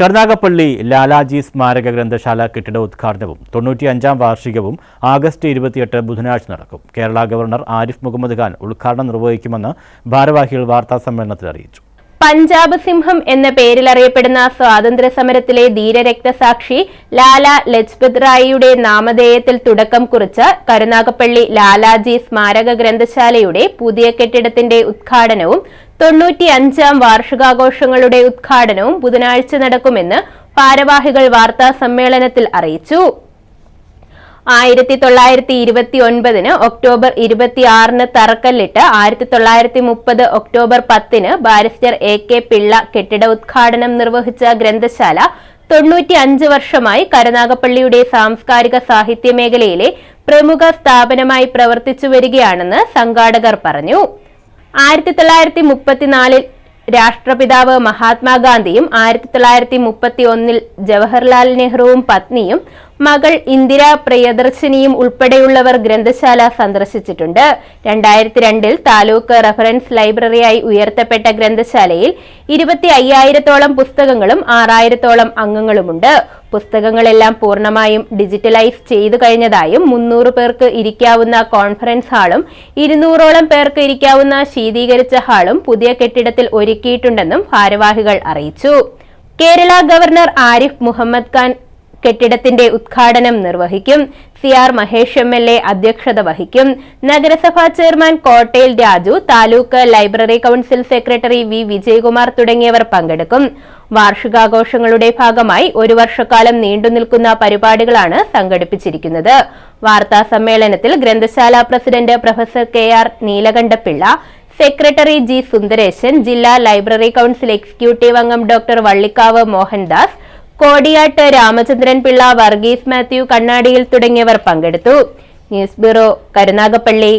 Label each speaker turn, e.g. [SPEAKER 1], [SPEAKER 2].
[SPEAKER 1] കരുനാഗപ്പള്ളി ലാലാജി സ്മാരക ഗ്രന്ഥശാല കെട്ടിട ഉദ്ഘാടനവും തൊണ്ണൂറ്റിയഞ്ചാം വാർഷികവും ആഗസ്റ്റ് ഇരുപത്തിയെട്ട് ബുധനാഴ്ച നടക്കും. കേരള ഗവർണർ ആരിഫ് മുഹമ്മദ് ഖാൻ ഉദ്ഘാടനം നിർവഹിക്കുമെന്ന് ഭാരവാഹികൾ വാർത്താ സമ്മേളനത്തിൽ അറിയിച്ചു.
[SPEAKER 2] പഞ്ചാബ് സിംഹം എന്ന പേരിൽ അറിയപ്പെടുന്ന സ്വാതന്ത്ര്യ സമരത്തിലെ ധീരരക്തസാക്ഷി ലാല ലജ്പത് റായിയുടെ നാമധേയത്തിൽ തുടക്കം കുറിച്ച കരുനാഗപ്പള്ളി ലാലാജി സ്മാരക ഗ്രന്ഥശാലയുടെ പുതിയ കെട്ടിടത്തിന്റെ ഉദ്ഘാടനവും തൊണ്ണൂറ്റി അഞ്ചാം വാർഷികാഘോഷങ്ങളുടെ ഉദ്ഘാടനവും ബുധനാഴ്ച നടക്കുമെന്ന് ഭാരവാഹികൾ വാർത്താ സമ്മേളനത്തിൽ അറിയിച്ചു. ആയിരത്തി തൊള്ളായിരത്തി ഇരുപത്തി ഒൻപതിന് ഒക്ടോബർ ഇരുപത്തിയാറിന് തറക്കല്ലിട്ട് ആയിരത്തി തൊള്ളായിരത്തി മുപ്പത് ഒക്ടോബർ പത്തിന് ബാരിസ്റ്റർ എ കെ പിള്ള കെട്ടിട ഉദ്ഘാടനം നിർവഹിച്ച ഗ്രന്ഥശാല തൊണ്ണൂറ്റി അഞ്ച് വർഷമായി കരുനാഗപ്പള്ളിയുടെ സാംസ്കാരിക സാഹിത്യ മേഖലയിലെ പ്രമുഖ സ്ഥാപനമായി പ്രവർത്തിച്ചു വരികയാണെന്ന് സംഘാടകർ പറഞ്ഞു. ആയിരത്തി തൊള്ളായിരത്തി മുപ്പത്തിനാലിൽ രാഷ്ട്രപിതാവ് മഹാത്മാഗാന്ധിയും ആയിരത്തി തൊള്ളായിരത്തി മുപ്പത്തി ഒന്നിൽ ജവഹർലാൽ നെഹ്റുവും പത്നിയും മകൾ ഇന്ദിര പ്രിയദർശിനിയും ഉൾപ്പെടെയുള്ളവർ ഗ്രന്ഥശാല സന്ദർശിച്ചിട്ടുണ്ട്. രണ്ടായിരത്തി രണ്ടിൽ താലൂക്ക് റഫറൻസ് ലൈബ്രറിയായി ഉയർത്തപ്പെട്ട ഗ്രന്ഥശാലയിൽ ഇരുപത്തി അയ്യായിരത്തോളം പുസ്തകങ്ങളും ആറായിരത്തോളം അംഗങ്ങളുമുണ്ട്. പുസ്തകങ്ങളെല്ലാം പൂർണമായും ഡിജിറ്റലൈസ് ചെയ്തു കഴിഞ്ഞതായും മുന്നൂറ് പേർക്ക് ഇരിക്കാവുന്ന കോൺഫറൻസ് ഹാളും ഇരുന്നൂറോളം പേർക്ക് ഇരിക്കാവുന്ന ശീതീകരിച്ച ഹാളും പുതിയ കെട്ടിടത്തിൽ ഒരുക്കിയിട്ടുണ്ടെന്നും ഭാരവാഹികൾ അറിയിച്ചു. കേരള ഗവർണർ ആരിഫ് മുഹമ്മദ് ഖാൻ കെട്ടിടത്തിന്റെ ഉദ്ഘാടനം നിർവഹിക്കും. C R Mahesh M L A അധ്യക്ഷത വഹിക്കും. നഗരസഭാ chairman Kottayil Raju taluk library council secretary V Vijayakumar തുടങ്ങിയവർ പങ്കെടുക്കും. വാർഷികാഘോഷങ്ങളുടെ ഭാഗമായി ഒരു വർഷക്കാലം നീണ്ടുനിൽക്കുന്ന പരിപാടികളാണ് സംഘടിപ്പിച്ചിരിക്കുന്നത്. വാർത്താ സമ്മേളനത്തിൽ ഗ്രന്ഥശാല president professor K R Neelakantapillai secretary G Sundaresan ജില്ലാ ലൈബ്രറി കൌൺസിൽ എക്സിക്യൂട്ടീവ് അംഗം ഡോക്ടർ വള്ളിക്കാവ് മോഹൻദാസ് കോടിയാട്ട് രാമചന്ദ്രൻ പിള്ള വർഗീസ് മാത്യു കണ്ണാടിയിൽ തുടങ്ങിയവർ പങ്കെടുത്തു. News bureau Karunagappally.